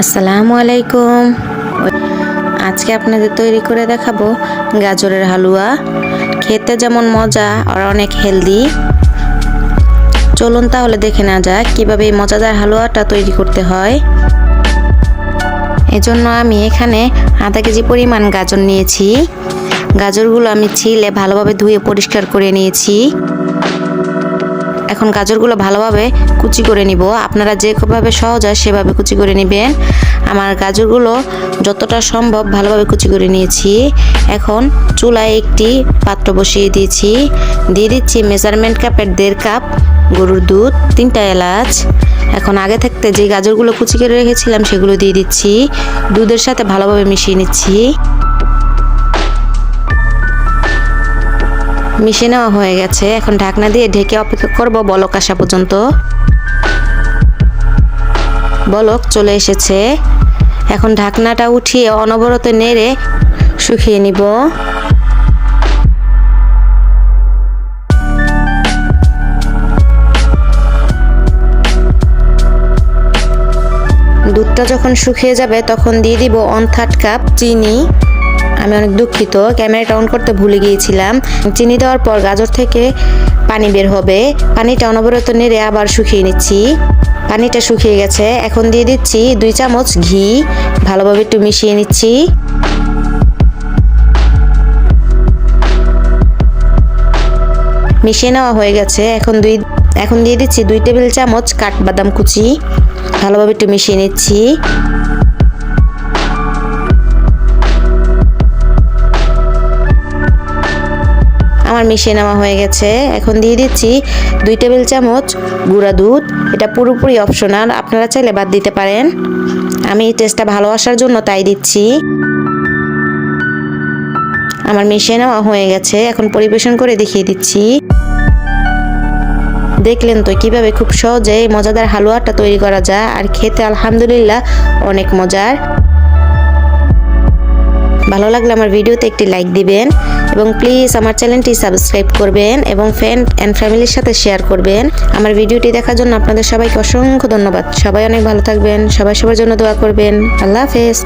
আসসালামু আলাইকুম। আজকে আপনাদের তৈরি করে দেখাবো গাজরের হালুয়া। খেতে যেমন মজা, আর অনেক হেলদি। চলুন তাহলে দেখে না যাক কীভাবে এই মজাদার হালুয়াটা তৈরি করতে হয়। এজন্য আমি এখানে আধা কেজি পরিমাণ গাজর নিয়েছি। গাজরগুলো আমি ছিলে ভালোভাবে ধুয়ে পরিষ্কার করে নিয়েছি। এখন গাজরগুলো ভালোভাবে কুচি করে নিব। আপনারা যেভাবে সহজ হয় সেভাবে কুচি করে নেবেন। আমার গাজরগুলো যতটা সম্ভব ভালোভাবে কুচি করে নিয়েছি। এখন চুলায় একটি পাত্র বসিয়ে দিয়েছি। দিয়ে দিচ্ছি মেজারমেন্ট কাপের দেড় কাপ গরুর দুধ, তিনটা এলাচ। এখন আগে থাকতে যে গাজরগুলো কুচি করে রেখেছিলাম সেগুলো দিয়ে দিচ্ছি। দুধের সাথে ভালোভাবে মিশিয়ে নিচ্ছি। মিশিয়ে নেওয়া হয়ে গেছে। এখন ঢাকনা দিয়ে ঢেকে অপেক্ষা করব বলক আসা পর্যন্ত। বলক চলে এসেছে। এখন ঢাকনাটা উঠিয়ে অনবরত নেড়ে শুকিয়ে নিব। দুধটা যখন শুকিয়ে যাবে তখন দিয়ে দিব ওয়ান থার্ড কাপ চিনি। আমি অনেক দুঃখিত। ক্যামেরাটা অন করতে ভুলে গিয়েছিলাম। চিনি দেওয়ার পর গাজর থেকে পানি বের হবে। পানিটা অনবরত নেড়ে আবার শুকিয়ে নিচ্ছি। পানিটা শুকিয়ে গেছে। এখন দিয়ে দিচ্ছি দুই চামচ ঘি। ভালোভাবে একটু মিশিয়ে নিচ্ছি। মিশিয়ে নেওয়া হয়ে গেছে। এখন দুই, এখন দিয়ে দিচ্ছি দুই টেবিল চামচ কাঠবাদাম কুচি। ভালোভাবে একটু মিশিয়ে নিচ্ছি। আমার মিশিয়ে নেওয়া হয়ে গেছে। এখন দিয়ে দিচ্ছি দুই টেবিল চামচ গুঁড়া দুধ। এটা পুরোপুরি অপশনাল, আপনারা চাইলে বাদ দিতে পারেন। আমি টেস্টটা ভালো আসার জন্য তাই দিচ্ছি। আমার মিশিয়ে নেওয়া হয়ে গেছে। এখন পরিবেশন করে দেখিয়ে দিচ্ছি। দেখলেন তো কীভাবে খুব সহজে মজাদার হালুয়াটা তৈরি করা যায়। আর খেতে আলহামদুলিল্লাহ অনেক মজার। ভালো লাগলে আমার ভিডিওতে একটি লাইক দিবেন এবং প্লিজ আমার চ্যানেলটি সাবস্ক্রাইব করবেন এবং ফ্রেন্ড অ্যান্ড ফ্যামিলির সাথে শেয়ার করবেন। আমার ভিডিওটি দেখার জন্য আপনাদের সবাইকে অসংখ্য ধন্যবাদ। সবাই অনেক ভালো থাকবেন, সবাই সবার জন্য দোয়া করবেন। আল্লাহ হাফেজ।